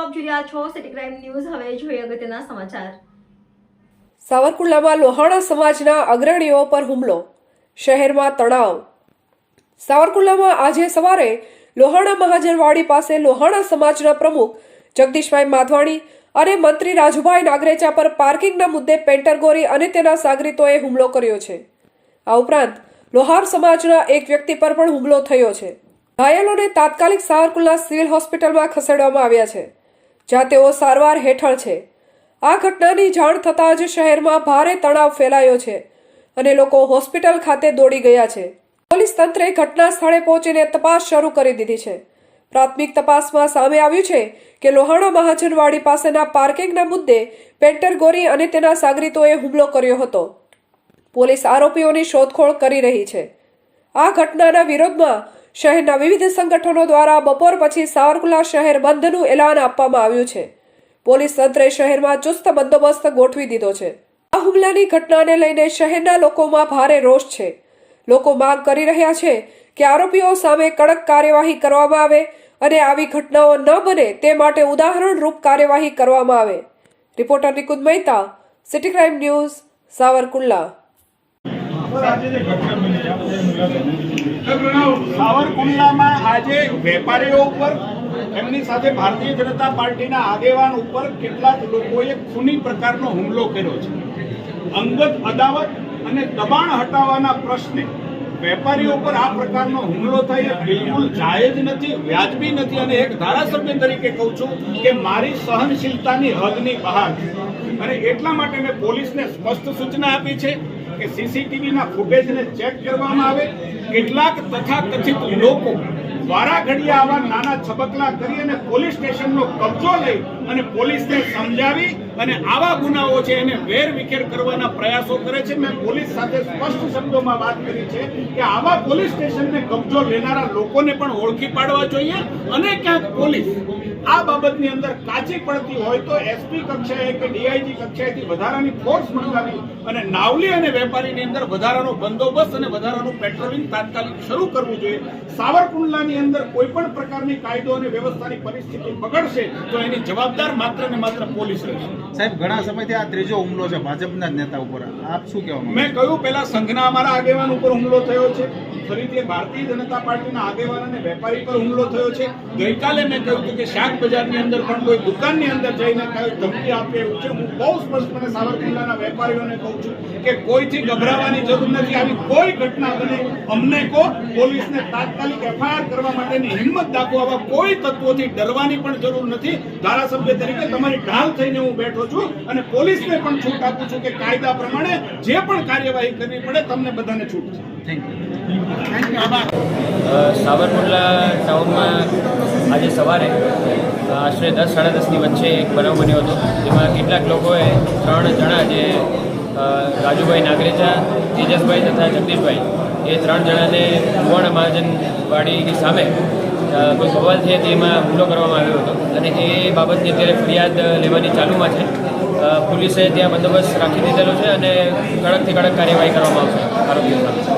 આપ જોઈ રહ્યા છો સિટી ક્રાઇમ ન્યૂઝ હવે જોઈએ અગત્યના સમાચાર. સાવરકુંડલામાં લોહાણા સમાજના અગ્રણીઓ પર હુમલો, શહેરમાં તણાવ. સાવરકુંડલામાં આજે સવારે લોહાણા મહાજનવાડી પાસે લોહાણા સમાજના પ્રમુખ જગદીશભાઈ માધવાણી અને મંત્રી રાજુભાઈ નાગરેચા પર પાર્કિંગના મુદ્દે પેન્ટરગોરી અને તેના સાગરીતોએ હુમલો કર્યો છે. આ ઉપરાંત, લોહાર સમાજના એક વ્યક્તિ પર પણ હુમલો થયો છે. ઘાયલોને તાત્કાલિક સાવરકુંડલા સિવિલ હોસ્પિટલમાં ખસેડવામાં આવ્યા છે. જ્યાં તેઓ સારવાર હેઠળ છે. આ ઘટનાની જાણ થતાં જ શહેરમાં ભારે તણાવ ફેલાયો છે અને લોકો હોસ્પિટલ ખાતે દોડી ગયા છે. પોલીસ તંત્રે ઘટના સ્થળે પહોંચીને તપાસ શરૂ કરી દીધી છે. પ્રાથમિક તપાસમાં સામે આવ્યું છે કે લોહાણા મહાજનવાડી પાસેના પાર્કિંગના મુદ્દે પેન્ટર ગોરી અને તેના સાગરીતોએ હુમલો કર્યો હતો. પોલીસ આરોપીઓની શોધખોળ કરી રહી છે. આ ઘટનાના વિરોધમાં શહેરના વિવિધ સંગઠનો દ્વારા બપોર પછી સાવરકુલા શહેર બંધનું એલાન આપવામાં આવ્યું છે. પોલીસ તંત્રે શહેરમાં ચુસ્ત બંદોબસ્ત ગોઠવી દીધો છે. આ હુમલાની ઘટનાને લઈને શહેરના લોકોમાં ભારે રોષ છે. લોકો માંગ કરી રહ્યા છે કે આરોપીઓ સામે કડક કાર્યવાહી કરવામાં આવે અને આવી ઘટનાઓ ન બને તે માટે ઉદાહરણરૂપ કાર્યવાહી કરવામાં આવે. Reporter Nikunj Mehta, city crime news, Savarkundla આજે જે ઘટના બની છે, આપણે મુલાકાત સાવરકુંડલામાં આજે વેપારીઓ ઉપર, એમની સાથે ભારતીય જનતા પાર્ટીના આગેવાન ઉપર કેટલાક લોકોએ ખૂની પ્રકારનો હુમલો કર્યો છે. અંગત અદાવત અને દબાણ હટાવવાના પ્રશ્ને વેપારીઓ પર આ પ્રકારનો હુમલો થાય બિલકુલ જાયજ નથી, વ્યાજબી નથી અને એક ધારાસભ્ય તરીકે કહું છું કે મારી સહનશીલતાની હદની બહાર અને એટલા માટે મેં પોલીસને સ્પષ્ટ સૂચના આપી છે કે સીસીટીવીના ફૂટેજને ચેક કરવામાં આવે. કેટલાક તથાકથિત લોકો વારા ઘડિયા આવા નાના છબકલા કરી અને પોલીસ સ્ટેશનનો કબજો લઈ અને પોલીસને સમજાવી અને આવા ગુનાઓ છે એને વેર વિખેર કરવાના પ્રયાસો કરે છે. મેં પોલીસ સાથે સ્પષ્ટ શબ્દોમાં વાત કરી છે કે આવા પોલીસ સ્ટેશનને કબજો લેનારા લોકોને પણ ઓળખી પાડવા જોઈએ અને ક્યાંક પોલીસ આ બાબતની અંદર કાચી પડતી હોય તો એસપી કક્ષાએ કે ડીઆઈજી કક્ષાએથી વધારાની ફોર્સ મંગાવી અને નાવલી અને વેપારીની અંદર વધારાનો બંદોબસ્ત અને વધારાનું પેટ્રોલિંગ તાત્કાલિક શરૂ કરવું જોઈએ. સાવરકુંડલાની અંદર કોઈ પણ પ્રકારની કાયદો અને વ્યવસ્થાની પરિસ્થિતિ બગડશે તો એની જવાબદાર માત્ર ને માત્ર પોલીસ રહેશે. સાહેબ, ઘણા સમયથી આ ત્રીજો હુમલો છે ભાજપના નેતા ઉપર. આપ શું કહેવા મેં કહ્યું, પહેલા સંઘના અમારા આગેવાન ઉપર હુમલો થયો છે. ફરીથી ભારતીય જનતા પાર્ટીના આગેવાન અને વેપારી પર હુમલો થયો છે. ગઈકાલે મેં કહ્યું હતું કે શાક બજારની અંદર પણ કોઈ દુકાનની અંદર જઈને ધમકી આપે એવું છે. હું બહુ સ્પષ્ટપણે સાવરકુંડલાના વેપારીઓને કહું છું કે કોઈથી ગભરાવાની જરૂર નથી. આવી કોઈ ઘટના બને, અમને કો પોલીસને તાત્કાલિક એફઆઈઆર કરવા માટેની હિંમત દાખવો આવા કોઈ તત્વોથી ડરવાની પણ જરૂર નથી. ધારાસભ્ય તરીકે તમારી ઢાલ થઈને હું બેઠો છું અને પોલીસને પણ છૂટ આપું છું કે કાયદા પ્રમાણે જે પણ કાર્યવાહી કરવી પડે તમને બધાને છૂટ છે. થેન્ક યુ અ, સાવરકુંડલા ટાઉનમાં આજે સવારે આશરે દસ સાડા દસની વચ્ચે એક બનાવ બન્યો હતો. જેમાં કેટલાક લોકોએ ત્રણ જણા જે રાજુભાઈ નાગરેચા તેજસભાઈ તથા જગદીશભાઈ એ ત્રણ જણાને કુવાણા મહાજનવાડીની સામે કોઈ સવાલ છે તેમાં હુમલો કરવામાં આવ્યો હતો. અને એ બાબતની અત્યારે ફરિયાદ લેવાની ચાલુમાં છે. પોલીસે ત્યાં બંદોબસ્ત રાખી દીધેલો છે અને કડકથી કડક કાર્યવાહી કરવામાં આવશે આરોપીઓ સામે